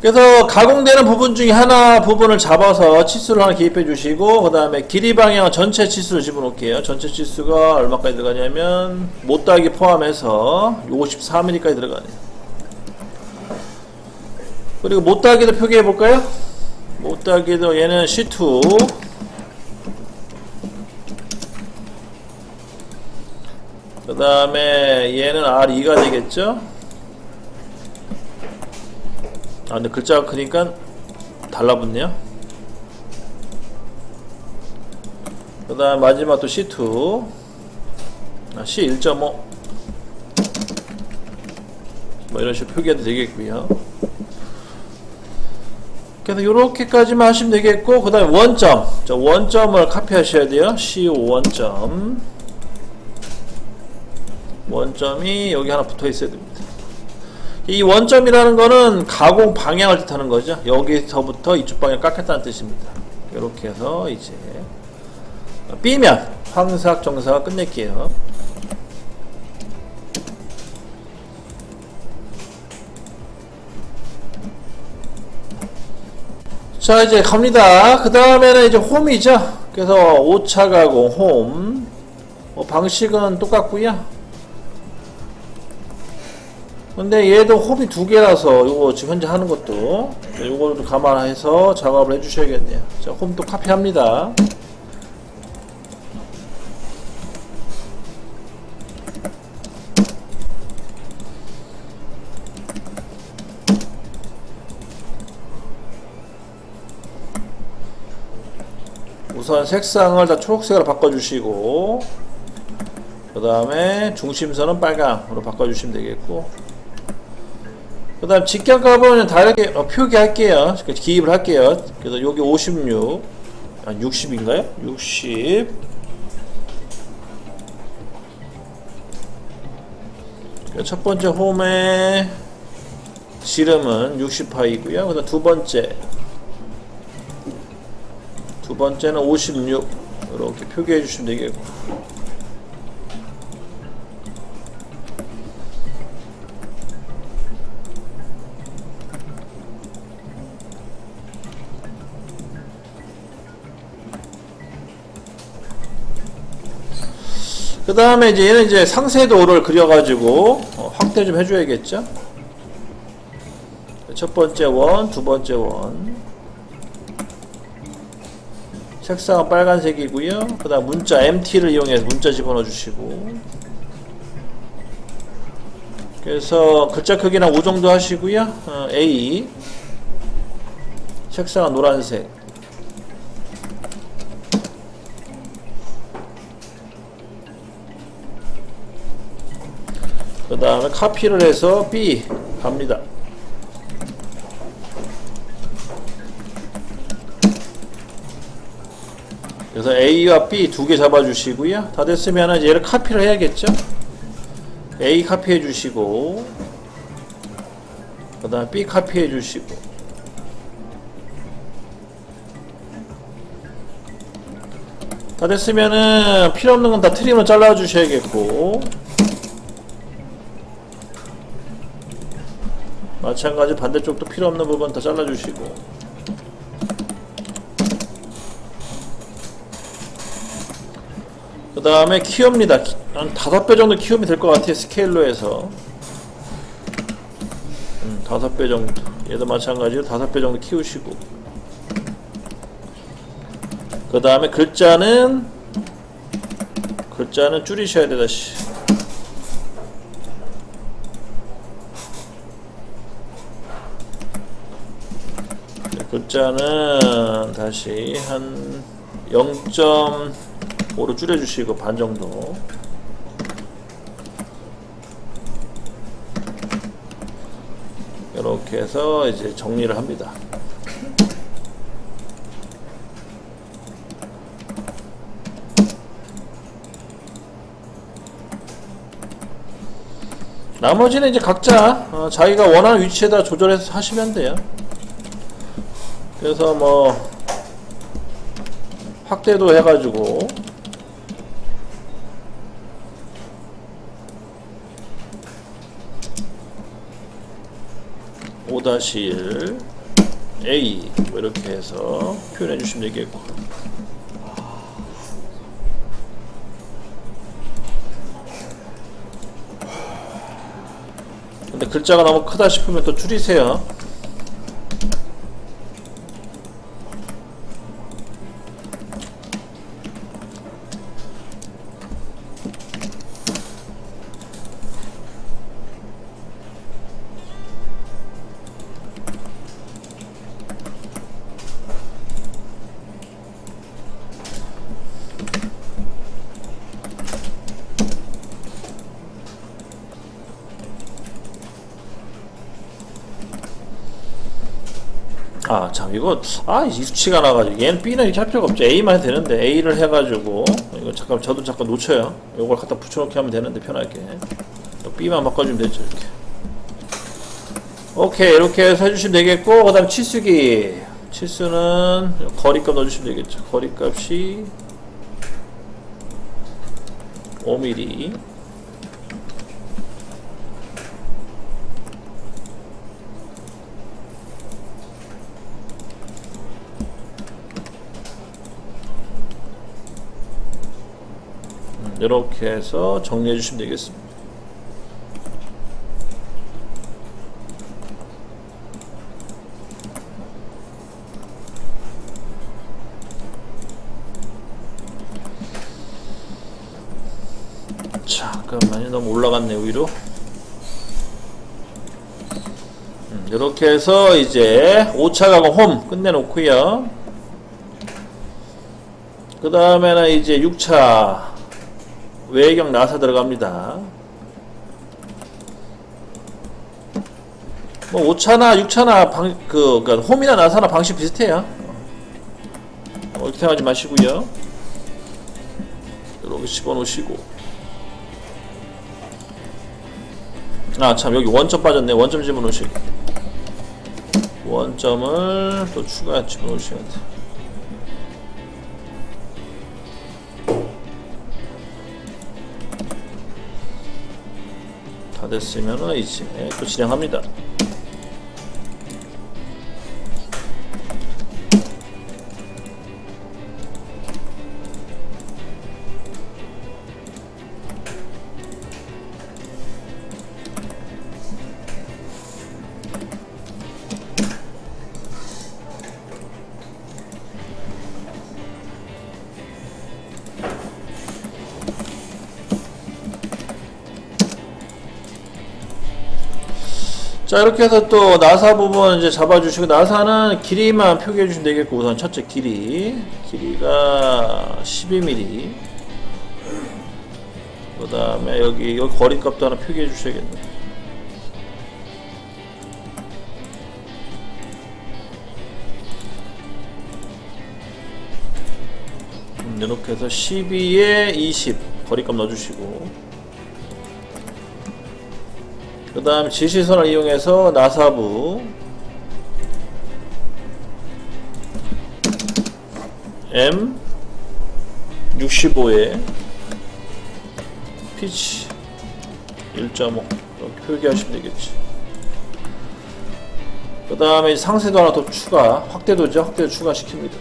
그래서 가공되는 부분 중에 하나 부분을 잡아서 치수를 하나 기입해 주시고 그 다음에 길이 방향 전체 치수를 집어넣을게요 전체 치수가 얼마까지 들어가냐면 못따기 포함해서 54mm까지 들어가네요 그리고 못따기도 표기해 볼까요? 못따기도 얘는 C2 그 다음에 얘는 R2가 되겠죠? 아 근데 글자가 크니까 달라붙네요? 그 다음 마지막 또 C2 아, C1.5 뭐 이런 식으로 표기해도 되겠고요. 그래서 요렇게까지만 하시면 되겠고 그 다음에 원점. 자 원점을 카피하셔야 돼요. C5 원점. 원점이 여기 하나 붙어 있어야 됩니다 이 원점이라는 거는 가공 방향을 뜻하는 거죠. 여기서부터 이쪽 방향 깎였다는 뜻입니다. 이렇게 해서 이제 B면 황사각 정사각 끝낼게요. 자 이제 갑니다. 그 다음에는 이제 홈이죠. 그래서 5차 가공 홈 뭐 방식은 똑같고요. 근데 얘도 홈이 두 개라서 요거 지금 현재 하는 것도 요거를 감안해서 작업을 해 주셔야겠네요. 자 홈도 카피합니다. 우선 색상을 다 초록색으로 바꿔주시고 그 다음에 중심선은 빨강으로 바꿔주시면 되겠고 그 다음 직경 값은 다르게 어, 표기할게요. 기입을 할게요. 그래서 여기 56 아, 60인가요? 60 첫 번째 홈의 지름은 60파이고요. 그다음 두 번째. 두 번째는 56 이렇게 표기해 주시면 되겠고 그 다음에 이제 얘는 이제 상세도를 그려가지고 어, 확대 좀 해줘야겠죠. 첫 번째 원, 두 번째 원. 색상은 빨간색이고요. 그 다음 문자 MT를 이용해서 문자 집어넣어 주시고. 그래서 글자 크기는 5 정도 하시고요. 어, A. 색상은 노란색. 그 다음에 카피를 해서 B 갑니다. 그래서 A와 B 두 개 잡아주시고요. 다 됐으면 얘를 카피를 해야겠죠. A 카피해 주시고 그 다음 B 카피해 주시고 다 됐으면은 필요 없는 건 다 트림으로 잘라 주셔야겠고 마찬가지 반대쪽도 필요 없는 부분 다 잘라주시고. 그 다음에 키웁니다. 키- 한 다섯 배 정도 키우면 될 것 같아요 스케일로 해서. 음, 다섯 배 정도. 얘도 마찬가지로 다섯 배 정도 키우시고. 그 다음에 글자는 글자는 줄이셔야 돼 다시 글자는 다시 한 0.5로 줄여주시고 반 정도 이렇게 해서 이제 정리를 합니다. 나머지는 이제 각자 어, 자기가 원하는 위치에다 조절해서 하시면 돼요. 그래서 뭐 확대도 해가지고. 5-1 A 뭐 이렇게 해서 표현해 주시면 되겠고. 근데 글자가 너무 크다 싶으면 또 줄이세요 아, 참, 이거, 아, 이 수치가 나가지고, 얘는 B는 이렇게 할 필요가 없죠. A만 해도 되는데, A를 해가지고, 이거 잠깐, 저도 잠깐 놓쳐요. 이걸 갖다 붙여놓게 하면 되는데, 편하게. 또 B만 바꿔주면 되죠, 이렇게. 오케이, 이렇게 해서 해주시면 되겠고, 그 다음 치수기. 치수는 거리값 넣어주시면 되겠죠. 거리값이 5mm. 이렇게 해서 정리해 주시면 되겠습니다. 잠깐만요. 너무 올라갔네 위로. 음, 이렇게 해서 이제 5차 가공 홈 끝내놓고요. 그 다음에는 이제 6차 외경 나사 들어갑니다. 뭐 5차나 6차나 방, 그, 그 홈이나 나사나 방식 비슷해요. 어, 이렇게 하지 마시고요. 이렇게 집어넣으시고. 아, 참, 여기 원점 빠졌네. 원점 집어넣으시고. 원점을 또 추가 집어넣으셔야 돼. 다 됐으면은 이제 또 진행합니다. 자 이렇게 해서 또 나사 부분 이제 잡아주시고 나사는 길이만 표기해 주시면 되겠고 우선 첫째 길이. 길이가 12mm 그 다음에 여기 여기 거리값도 하나 표기해 주셔야겠네. 음, 이렇게 해서 12에 20 거리값 넣어주시고 그 다음 지시선을 이용해서 나사부. M 65에 피치 1.5 이렇게 표기하시면 되겠지. 그 다음에 상세도 하나 더 추가 확대도죠? 확대도 추가시킵니다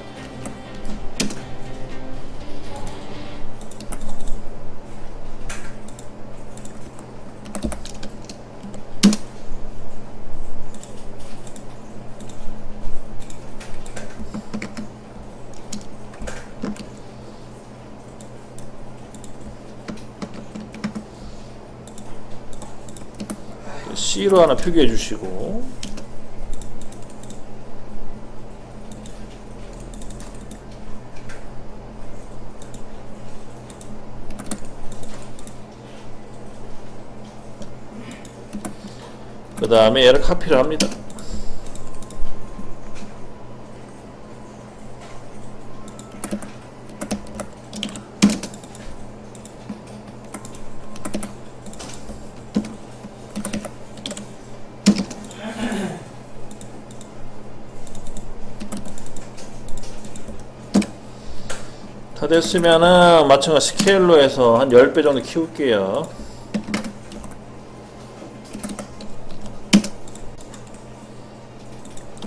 C로 하나 표기해 주시고. 그 다음에 얘를 카피를 합니다 다 됐으면은 마찬가지 스케일로 해서 한 10배 정도 키울게요